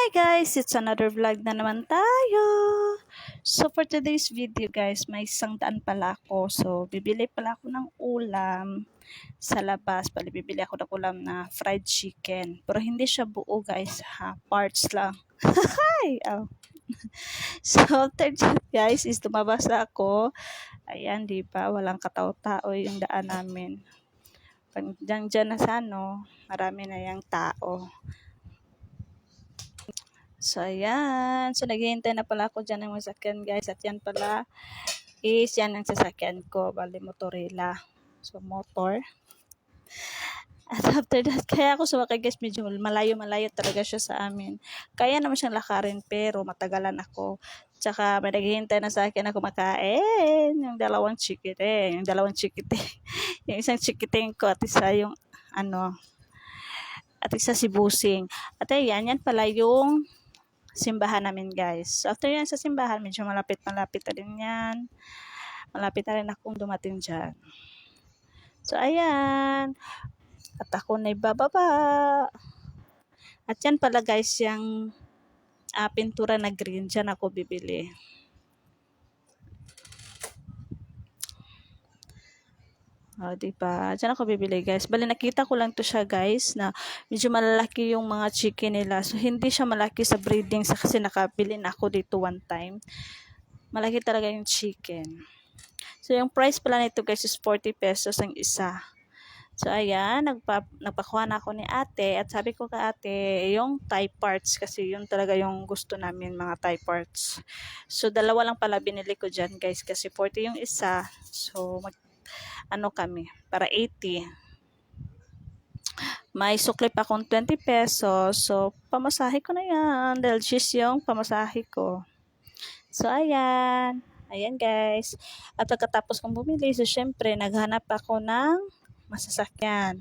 Hi guys! It's another vlog na naman tayo. So for today's video guys, may isang daan pala ako. So bibili pala ako ng ulam sa labas. Pali bibili ako ng ulam na fried chicken. Pero hindi siya buo guys ha. Parts lang. Hi! Oh. So that guys is tumabas ako. Ayan, di ba? Walang katao-tao yung daan namin. Pag dyan, dyan na sa ano, marami na yung tao. So, ayan. So, naghihintay na pala ako dyan ng sasakyan, guys. At yan pala is yan ang sasakyan ko. Bali, motorila. So, motor. At after that, kaya ako sumakay, guys. Medyo malayo-malayo talaga siya sa amin. Kaya naman siyang lakarin, pero matagalan ako. Tsaka, may naghihintay na sa akin na kumakain. Yung dalawang chikite. Yung dalawang chikite. yung isang chikiting ko at isa yung, ano, at isa si Busing. At ayan, yan pala yung simbahan namin guys. So after yan sa simbahan, medyo malapit-malapit na rin yan. Malapit na rin akong dumating dyan. So ayan. At ako na ibababa. At yan pala guys, yung uh, pintura na green. Dyan ako bibili. Oh, di ba? Diyan ako bibili, guys. Bali, nakita ko lang to siya, guys, na medyo malalaki yung mga chicken nila. So, hindi siya malaki sa breeding sa kasi nakabili na ako dito one time. Malaki talaga yung chicken. So, yung price pala nito, guys, is 40 pesos ang isa. So, ayan, nagpa, nagpakuha na ako ni ate. At sabi ko ka ate, yung Thai parts, kasi yun talaga yung gusto namin, mga Thai parts. So, dalawa lang pala binili ko dyan, guys, kasi 40 yung isa. So, mag ano kami, para 80. May suklip akong 20 pesos. So, pamasahe ko na yan. Dahil she's yung pamasahe ko. So, ayan. Ayan, guys. At pagkatapos kong bumili, so, syempre, naghanap ako ng masasakyan.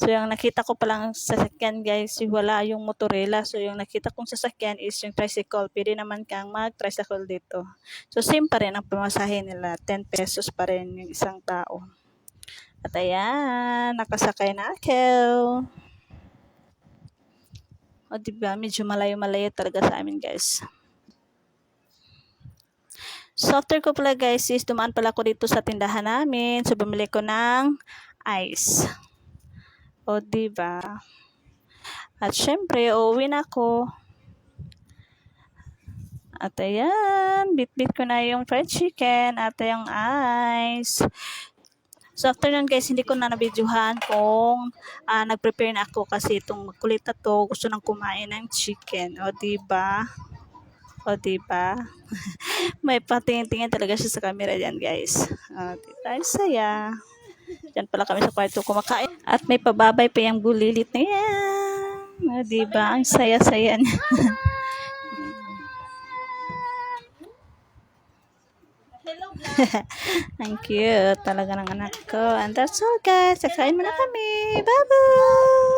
So, yung nakita ko palang sasakyan, guys, wala yung motorela. So, yung nakita kong sasakyan is yung tricycle. Pwede naman kang mag-tricycle dito. So, same pa rin ang pamasahe nila. 10 pesos pa rin yung isang tao. At ayan, nakasakay na ako. O, diba? Medyo malayo-malayo talaga sa amin, guys. So, after ko pala, guys, is dumaan pala ako dito sa tindahan namin. So, bumili ko ng ice. O, diba? At syempre, uuwi na ako. At ayan, bit-bit ko na yung fried chicken at yung ice. So, after nun guys, hindi ko na nabidyohan kung uh, nag-prepare na ako kasi itong makulit na to, gusto nang kumain ng chicken. O, diba? O, diba? May patingin-tingin talaga siya sa camera dyan, guys. O, diba? Saya. Diyan pala kami sa kwarto kumakain. At may pababay pa yung bulilit na yan. Ah, diba? Ang saya-saya niya. Ang cute talaga ng anak ko. And that's all guys. Sakain mo na kami. Bye-bye!